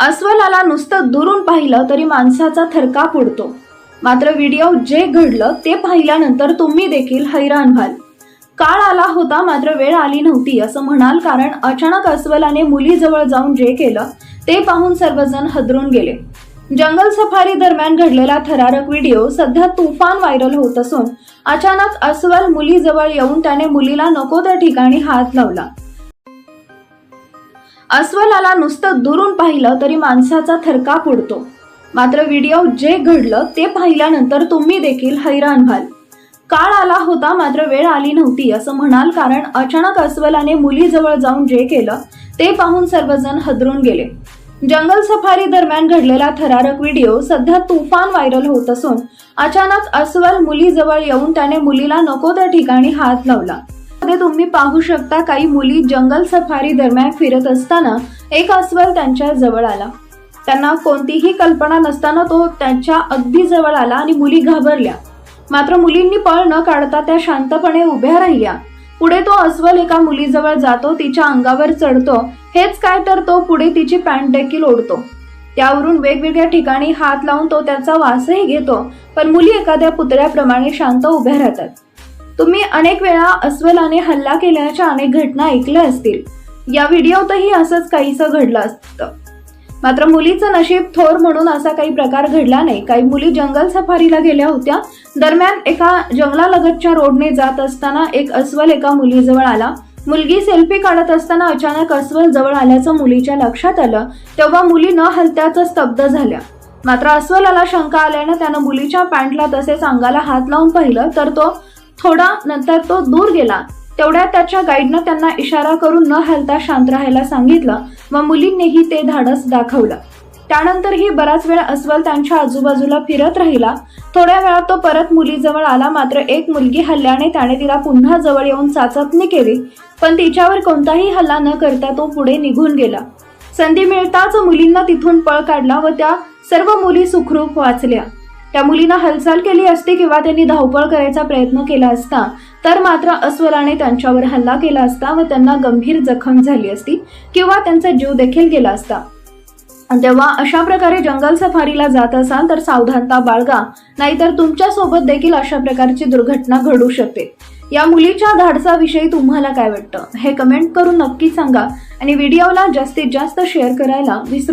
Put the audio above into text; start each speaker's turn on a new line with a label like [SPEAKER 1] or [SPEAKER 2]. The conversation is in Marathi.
[SPEAKER 1] अस्वलाला नुसतं दुरून पाहिलं तरी माणसाचा थरकाप उडतो मात्र व्हिडिओ जे घडलं ते पाहिल्यानंतर तुम्ही देखील हैराण व्हाल. काळ आला होता मात्र वेळ आली नव्हती असं म्हणाल कारण अचानक अस्वलाने मुलीजवळ जाऊन जे केलं ते पाहून सर्वजण हदरून गेले. जंगल सफारी दरम्यान घडलेला थरारक व्हिडिओ सध्या तुफान व्हायरल होत असून अचानक अस्वल मुलीजवळ येऊन त्याने मुलीला नको त्या ठिकाणी हात लावला. अस्वलाला नुसतं दुरून पाहिलं तरी माणसाचा थरकाप उडतो मात्र व्हिडिओ जे घडलं ते पाहिल्यानंतर तुम्ही देखील हैराण व्हाल. काळ आला होता मात्र वेळ आली नव्हती असं म्हणाल कारण अचानक अस्वलाने मुलीजवळ जाऊन जे केलं ते पाहून सर्वजण हदरून गेले. जंगल सफारी दरम्यान घडलेला थरारक व्हिडिओ सध्या तुफान व्हायरल होत असून अचानक अस्वल मुलीजवळ येऊन त्याने मुलीला नको त्या ठिकाणी हात लावला. मध्ये तुम्ही पाहू शकता काही मुली जंगल सफारी दरम्यान फिरत असताना एक अस्वल त्यांच्या जवळ आला. त्यांना कोणतीही कल्पना नसताना तो त्यांच्या अगदी जवळ आला आणि मुली घाबरल्या. मात्र मुलींनी पळ न काढता त्या शांतपणे उभ्या राहिल्या. पुढे तो अस्वल एका मुलीजवळ जातो तिच्या अंगावर चढतो. हेच काय तर तो पुढे तिची पॅन्ट देखील ओढतो. त्यावरून वेगवेगळ्या ठिकाणी हात लावून तो त्याचा वासही घेतो. पण मुली एखाद्या पुतळ्याप्रमाणे शांत उभ्या राहतात. तुम्ही अनेक वेळा अस्वलाने हल्ला केल्याच्या अनेक घटना ऐकल्या असतील. या व्हिडिओतही असंच काहीसं घडलं असतं. मात्र मुलीचं नशीब थोर म्हणून असा काही प्रकार घडला नाही. काही मुली जंगल सफारीला गेल्या होत्या. दरम्यान एका जंगलालगतच्या रोडने जात असताना एक अस्वल एका मुलीजवळ आला. मुलगी सेल्फी काढत असताना अचानक अस्वल जवळ आल्याचं मुलीच्या लक्षात आलं. तेव्हा मुली न हलत्याच स्तब्ध झाल्या. मात्र अस्वलाला शंका आल्यानं त्यानं मुलीच्या पॅन्टला तसेच अंगाला हात लावून पाहिलं. तर तो थोडा नंतर तो दूर गेला. तेवढ्या त्याच्या गाईडनं त्यांना इशारा करून न हलता शांत राहायला सांगितलं व मुलींनीही ते धाडस दाखवलं. त्यानंतरही बराच वेळ अस्वल त्यांच्या आजूबाजूला फिरत राहिला. थोड्या वेळात तो परत मुलीजवळ आला. मात्र एक मुलगी हल्ल्याने त्याने तिला पुन्हा जवळ येऊन चाचपणी केली. पण तिच्यावर कोणताही हल्ला न करता तो पुढे निघून गेला. संधी मिळताच मुलींना तिथून पळ काढला व त्या सर्व मुली सुखरूप वाचल्या. त्या मुलीनं हालचाल केली असती किंवा त्यांनी धावपळ करायचा प्रयत्न केला असता तर मात्र अस्वलाने त्यांच्यावर हल्ला केला असता व त्यांना गंभीर जखम झाली असती किंवा त्यांचा जीव देखील गेला असता. तेव्हा अशा प्रकारे जंगल सफारीला जात असाल तर सावधानता बाळगा. नाहीतर तुमच्यासोबत देखील अशा प्रकारची दुर्घटना घडू शकते. या मुलीच्या धाडसाविषयी तुम्हाला काय वाटतं? हे कमेंट करून नक्की सांगा. आणि व्हिडिओला जास्तीत जास्त शेअर करायला विसरू